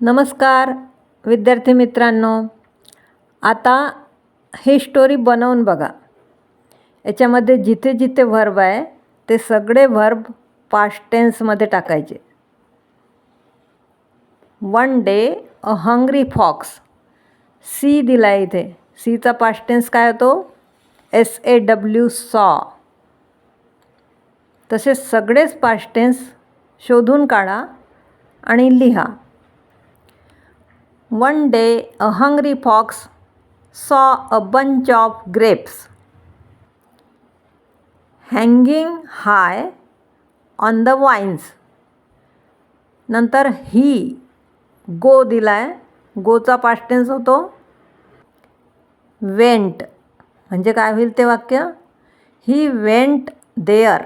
नमस्कार विद्यार्थी मित्रांनो. आता ही स्टोरी बनवून बघा. याच्यामध्ये जिथे जिथे व्हर्ब आहे ते सगळे व्हर्ब पास्ट टेन्समध्ये टाकायचे. One day a hungry fox see दिला आहे इथे सीचा पास्ट टेन्स काय होतो? एस ए डब्ल्यू सॉ तसे सगळेच पास्ट टेन्स शोधून काढा आणि लिहा. One day a hungry fox saw a bunch of grapes hanging high on the vines नंतर ही गो दिला आहे गोचा पास्टेन्स होतो. वेंट म्हणजे काय होईल ते वाक्य? He went there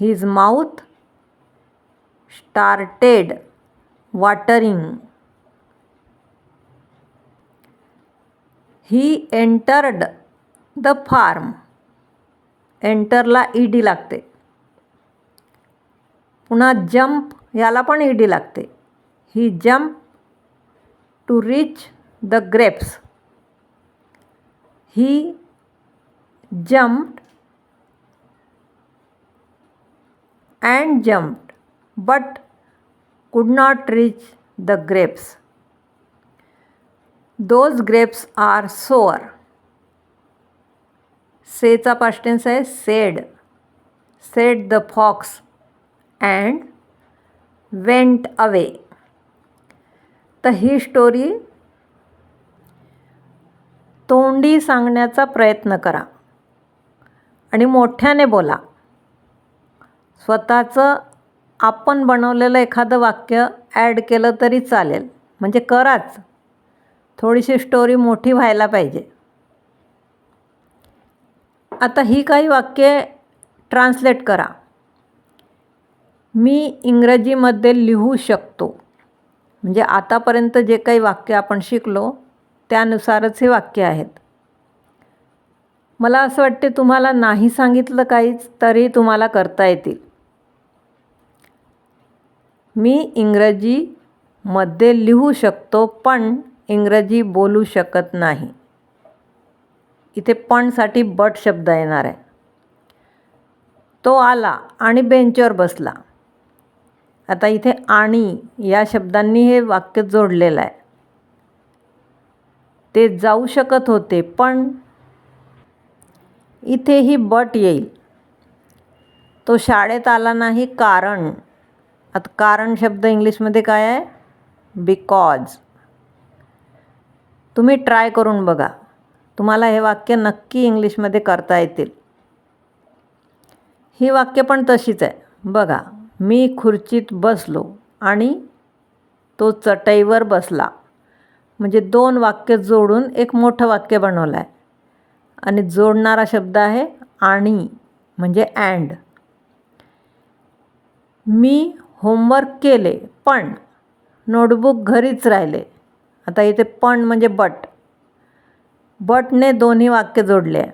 his mouth started watering he entered the farm एंटरला E D लागते. पुन्हा जंप याला पण ई डी लागते. He jump to reach the grapes he jumped and jumped but could not reach the grapes. Those grapes are sour सेचा past tense आहे said said the fox and went away तर ही story तोंडी सांगण्याचा प्रयत्न करा. आणि मोठ्याने बोला. स्वतःचं आपण बनवलेलं एखादं वाक्य ॲड केलं तरी चालेल. म्हणजे कराच. थोडीशी स्टोरी मोठी व्हायला पाहिजे. आता ही काही वाक्ये ट्रान्सलेट करा. मी इंग्रजीमध्ये लिहू शकतो. म्हणजे आतापर्यंत जे काही वाक्य आपण शिकलो त्यानुसारच हे वाक्य आहेत. मला असं वाटते तुम्हाला नाही सांगितलं काहीच तरी तुम्हाला करता येतील. मी इंग्रजीमध्ये लिहू शकतो पण इंग्रजी बोलू शकत नाही. इथे पणसाठी बट शब्द येणार आहे. तो आला आणि बेंचवर बसला. आता इथे आणि या शब्दांनी हे वाक्य जोडलेलं आहे. ते जाऊ शकत होते पण इथेही बट येईल. तो शाळेत आला नाही कारण आता कारण शब्द इंग्लिशमध्ये काय आहे? बिकॉज तुम्ही ट्राय करून बघा. तुम्हाला हे वाक्य नक्की इंग्लिशमध्ये करता येतील. ही वाक्य पण तशीच आहे. बघा मी खुर्चीत बसलो आणि तो चटईवर बसला. म्हणजे दोन वाक्य जोडून एक मोठं वाक्य बनवलं आहे आणि जोडणारा शब्द आहे आणि म्हणजे अँड मी होमवर्क केले पण नोटबुक घरीच राहिले. आता इथे पण म्हणजे बट. बटने दोन्ही वाक्य जोडले. आहे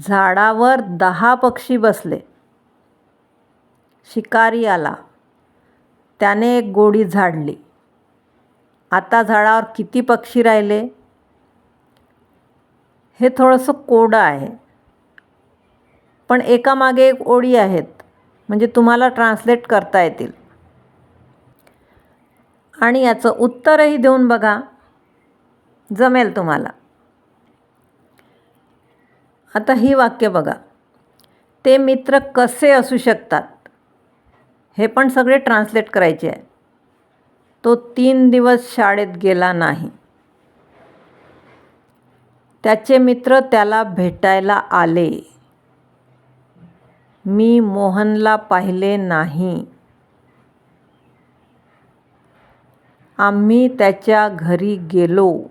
झाडावर दहा पक्षी बसले. शिकारी आला. त्याने एक गोडी झाडली. आता झाडावर किती पक्षी राहिले? हे थोडंसं कोडं आहे. पण एकामागे एक ओळी आहेत. म्हणजे तुम्हाला ट्रान्सलेट करता येतील. आणि याचं उत्तरही देऊन बघा. जमेल तुम्हाला. आता ही वाक्य बघा. ते मित्र कसे असू शकतात? हे पण सगळे ट्रान्सलेट करायचे आहे. तो तीन दिवस शाळेत गेला नाही. त्याचे मित्र त्याला भेटायला आले. मी मोहनला पाहिले नाही. आम्ही त्याच्या घरी गेलो.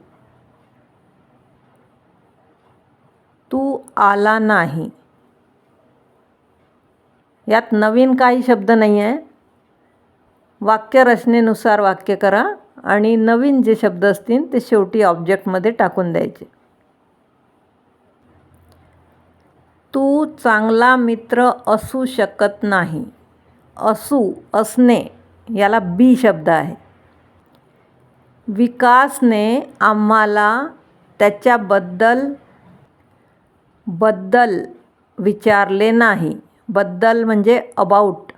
तू आला नाही. यात नवीन काही शब्द नाही आहे वाक्यरचनेनुसार वाक्य करा आणि नवीन जे शब्द असतील ते शेवटी ऑब्जेक्टमध्ये टाकून द्यायचे. तू चांगला मित्र असू शकत नाही. असू असणे याला बी शब्द आहे. विकासने आम्हाला त्याच्याबद्दल बद्दल विचारले नाही. बद्दल म्हणजे अबाऊट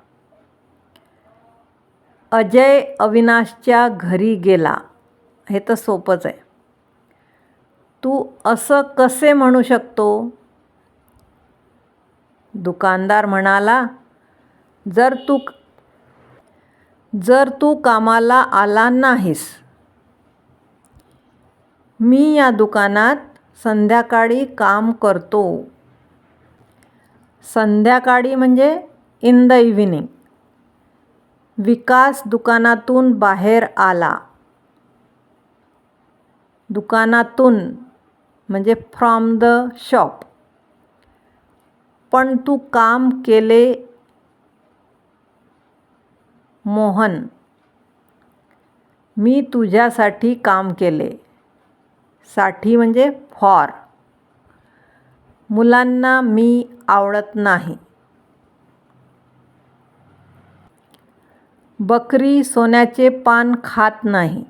अजय अविनाशच्या घरी गेला. हे तर सोपंच आहे. तू असं कसे म्हणू शकतो? दुकानदार म्हणाला जर तू जर तू कामाला आला नाहीस मी या दुकानात संध्याकाळी काम करतो. संध्याकाळी म्हणजे इन द इव्हिनिंग. विकास दुकानातून बाहेर आला. दुकानातून म्हणजे फ्रॉम द शॉप पण तू काम केले मोहन. मी तुझ्यासाठी काम केले. साठी म्हणजे फॉर मुलांना मी आवडत नाही. बकरी सोन्याचे पान खात नाही.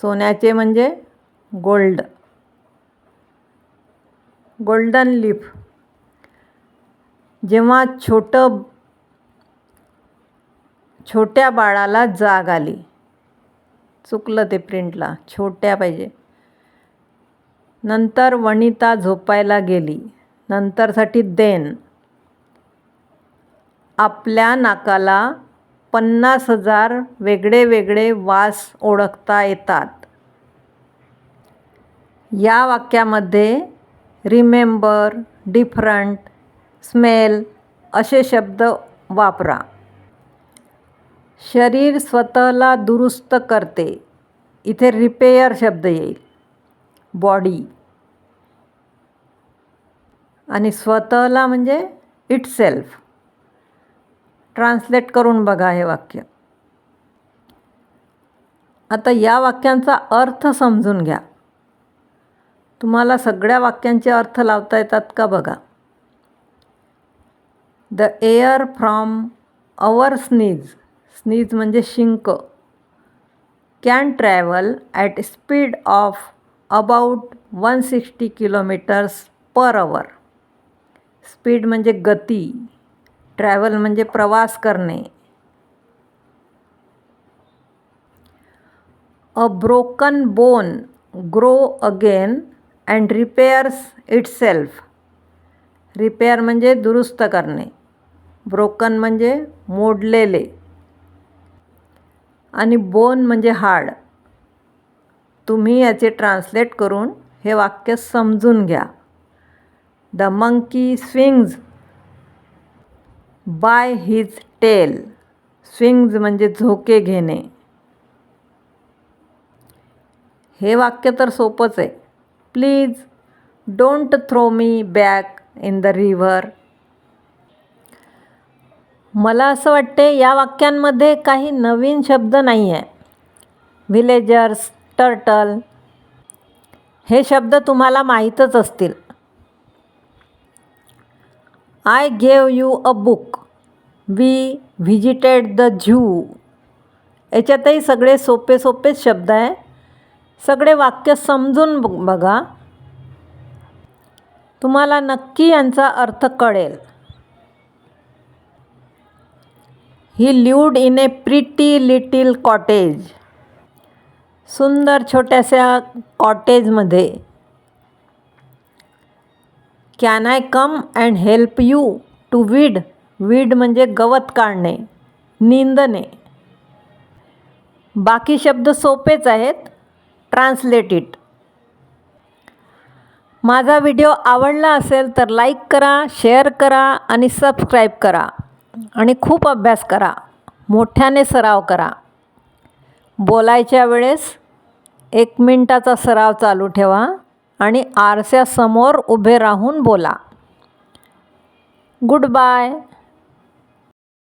सोन्याचे म्हणजे गोल्ड. Golden leaf. जेव्हा छोटं छोट्या बाळाला जाग आली. चुकलं ते प्रिंटला छोट्या पाहिजे. नंतर वनिता झोपायला गेली. नंतरसाठी देन. आपल्या नाकाला पन्नास हजार वेगळे वेगळे वास ओळखता येतात. या वाक्यामध्ये रिमेंबर डिफरंट स्मेल असे शब्द वापरा. शरीर स्वतःला दुरुस्त करते. इथे रिपेअर शब्द येईल. बॉडी आणि स्वतःला म्हणजे इट सेल्फ ट्रान्सलेट करून बघा हे वाक्य. आता या वाक्यांचा अर्थ समजून घ्या. तुम्हाला सगळ्या वाक्यांचे अर्थ लावता येतात का बघा? The air from our sneeze sneeze म्हणजे शिंक. Can travel at speed of about one sixty kilometres per hour speed म्हणजे गती ट्रॅव्हल म्हणजे प्रवास करणे. A broken bone grow again and repairs itself repair म्हणजे दुरुस्त करणे. ब्रोकन म्हणजे मोडलेले. आणि बोन म्हणजे हाड तुम्ही याचे ट्रान्सलेट करून हे वाक्य समजून घ्या. The monkey swings by his tail swings म्हणजे झोके घेणे. हे वाक्य तर सोपंच आहे. Please don't throw me back in the river मला असं वाटते या वाक्यांमध्ये काही नवीन शब्द नाही आहे व्हिलेजर्स टर्टल. हे शब्द तुम्हाला माहीतच असतील. I gave you a book we visited the zoo याच्यातही सगळे सोपे सोपेच शब्द आहे. सगळे वाक्य समजून बघा. तुम्हाला नक्की यांचा अर्थ कळेल. He lived in a pretty little cottage सुंदर छोट्याशा कॉटेजमध्ये. Can I come and help you to weed weed म्हणजे गवत काढणे निंदणे. बाकी शब्द सोपेच आहेत ट्रान्सलेट इट माझा व्हिडिओ आवडला असेल तर लाईक करा शेअर करा आणि सबस्क्राईब करा. आणि खूप अभ्यास करा. मोठ्याने सराव करा. बोलायच्या वेळेस एक मिनटाचा सराव चालू ठेवा आणि आरशासमोर उभे राहून बोला. Good bye